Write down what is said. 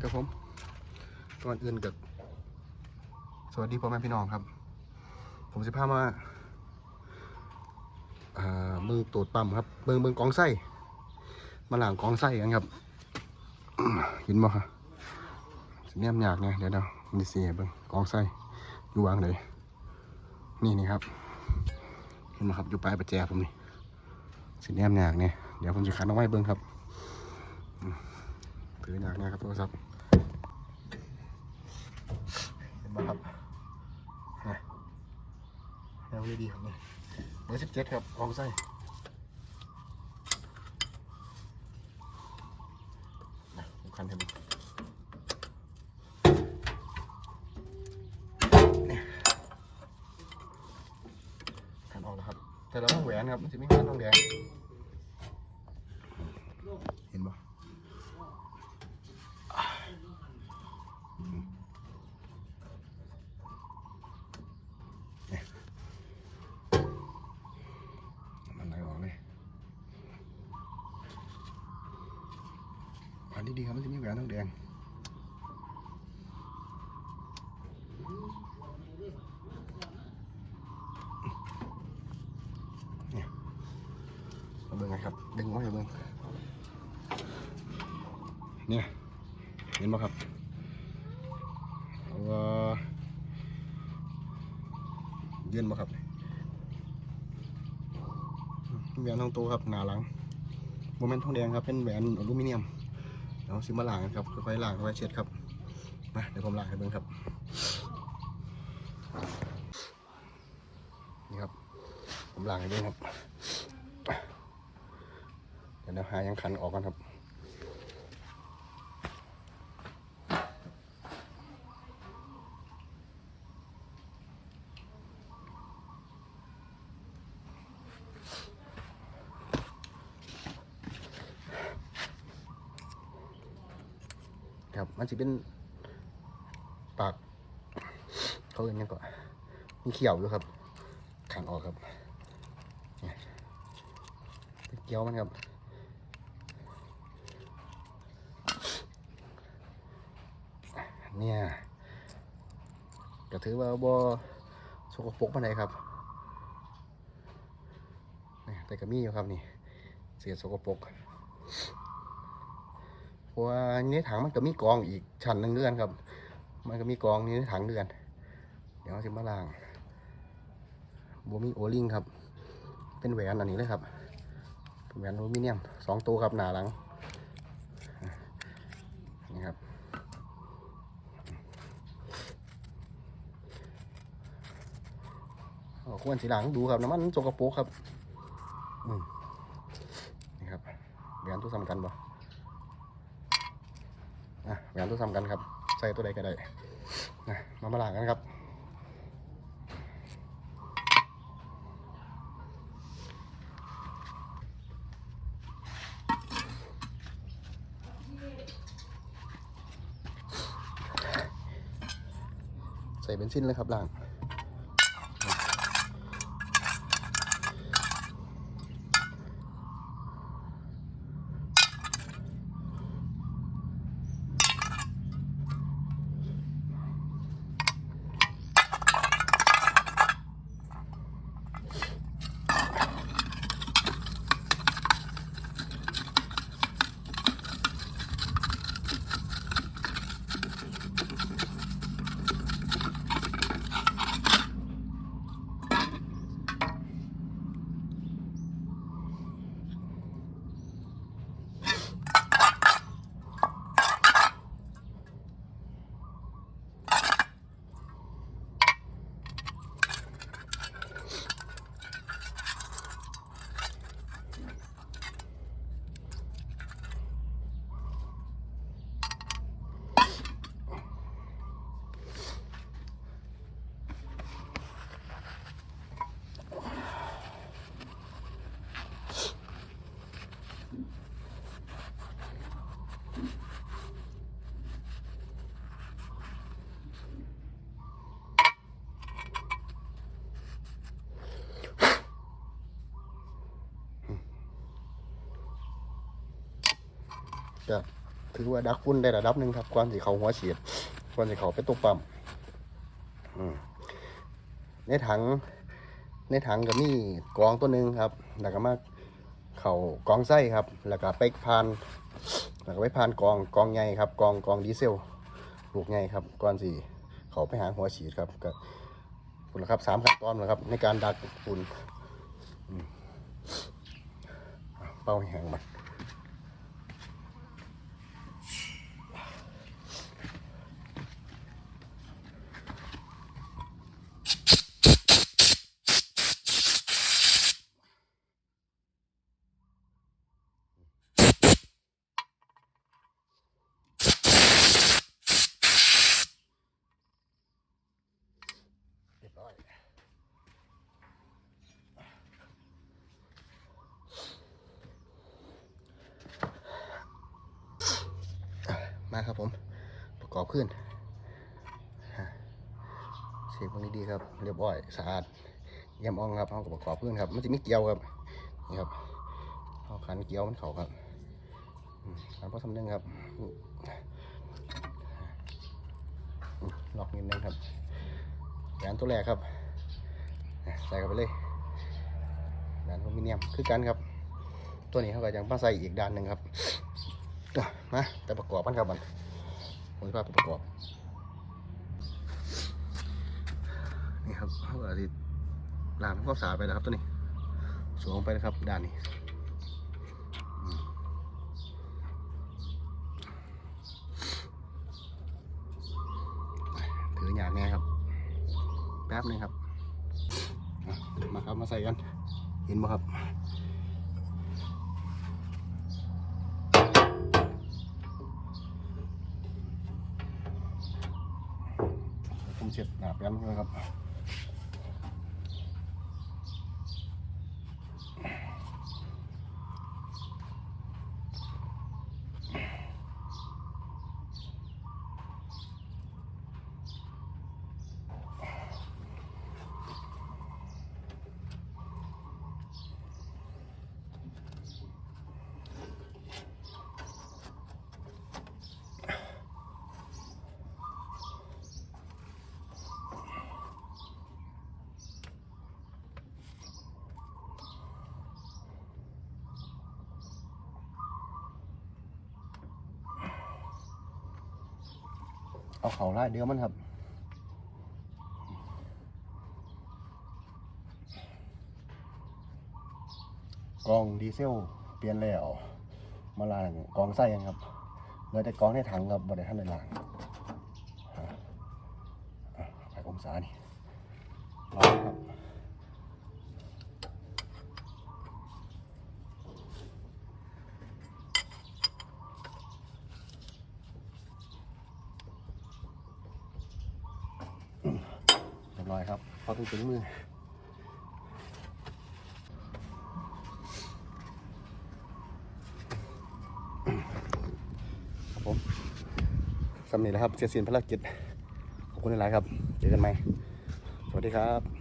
ครับผมก่อนอื่นกับสวัสดีพ่อแม่พี่น้องครับ ผมสิพามาอ่ามือตูดปั๊มครับเบิ่งเบิ่งกองไส้มาหลังกองไส้กันครับเห็นบ่ครับสิแนมยากไงเดี๋ยวเดี๋ยวมันจะเสียเบิ่งกองไส้อยู่วางเลยนี่นี่ครับ เห็นไหมครับอยู่ปลายประแจผมนี่สิแนมยากเนี่ยเดี๋ยวผมจะคันเอาไว้เบิ่งครับ ถือยากนะครับโทรศัพท์เห็นไหมครับนี่แนวดีๆครับนี่เบอร์สิบเจ็ดครับกองไส้นะผมคันให้มันคันออกแล้วครับ แต่เราต้องแหวนครับมันจะไม่คันต้องแดงเห็นปะเนี่ยมันไหลออกเลยอันนี้ ดีครับมันจะมีแหวนต้องแดงมาเบิ่งไงครับดึงไว้ให้เบิ่งเนี่ยเห็นไหมครับเอาว่ายื่นมาครับแหวนทองโตครับหนาหลังโมเมนต์ทองแดงครับเป็นแหวนอลูมิเนียม เราซิมาล้างกันครับค่อยๆล้างค่อยๆเช็ดครับมาเดี๋ยวผมล้างให้เบิ่งครับนี่ครับ ผมล้างให้เบิ่งครับเดี๋ยวเราหายังคันออกกันครับ ครับ มันจะเป็นปากเขาเรียกยังก่อนมีเขียวอยู่ครับขันออกครับเกี่ยวมันครับเนี่ยก็ถือว่าบ่สกปรกปานใดครับแต่ก็มีอยู่ครับนี่ เสียสกปรก ราะว่าในถังมันก็มีกองอีกชั้นหนึ่งเดือนครับ มันก็มีกองนี้ในถังเดือน เดี๋ยวเราจะมาล้างบมีโอลิงครับ เป็นแหวนอันนี้เลยครับแหวนอลูมิเนียมสองตัวครับหนาหลังนี่ครับอ๋อควรสีหลังดูครับน้ำมันสกปรกครับนี่ครับแหวนตัวสำคัญบ่ งานตัวสำกันครับ ใส่ตัวใดก็ได้นะมามาล้างกันครับใส่เบนซินเลยครับล่าง ค ก็ถือว่าดักฝุ่นได้ระดับหนึ่งครับก่อนสิเขาหัวฉีดก่อนสิเขาไปตัวปั๊มในถัง ในถังก็มีกองตัวหนึ่งครับ แล้วก็มาเข่ากองไส้ครับ แล้วก็ไปพาน แล้วก็ไปพานกองกองใหญ่ครับ กองกองดีเซลลูกใหญ่ครับก่อนสิเขาไปหาหัวฉีดครับก็คุณละครับสามขั้นตอนนะครับ ในการดักฝุ่นเป้าแห้งมัน อะมาครับผมประกอบขึ้นเช็คตรงนี้ดีครับ เรียบร้อยสะอาดเยี่ยมอ่องครับเอากับประกอบขึ้นครับมันจะมีเกลียวครับนี่ครับเอาขันเกลียวมันเข่าครับขันพอทำนึงครับอืมอืมล็อกนิดนึงครับแหวนตัวแรกครับใส่เข้าไปเลยแหวนอลูมิเนียมคือกันครับ ตัวนี้เขาก็ยังมาใส่อีกด้านหนึ่งครับ มาแต่ประกอบมันครับมันผมจะพาไปประกอบ นี่ครับเขาก็ที่ลามก็สาไปแล้วครับตัวนี้สวมไปนะครับด้านนี้ถือหยาดแน่ครับ แป๊บหนึงครับ มาครับมาใส่กัน เห็นไหมครับ เช็ดหนาแป๊บนึงครับ เอาเขาไล่เดียวมันครับกองดีเซลเปลี่ยนแล้ว มาล้างกองไส้ยังครับเหลือแต่กองในถังครับบ่ได้ท่านในล้างอะไปองศานี่ร้อนครับ เรียบร้ อยครับพอถึงถึงมือครับผมสำเร็จแล้วครับเสร็จสิ้นภารกิจขอบคุณหลายครับ เจอกันใหม่ สวัสดีครับ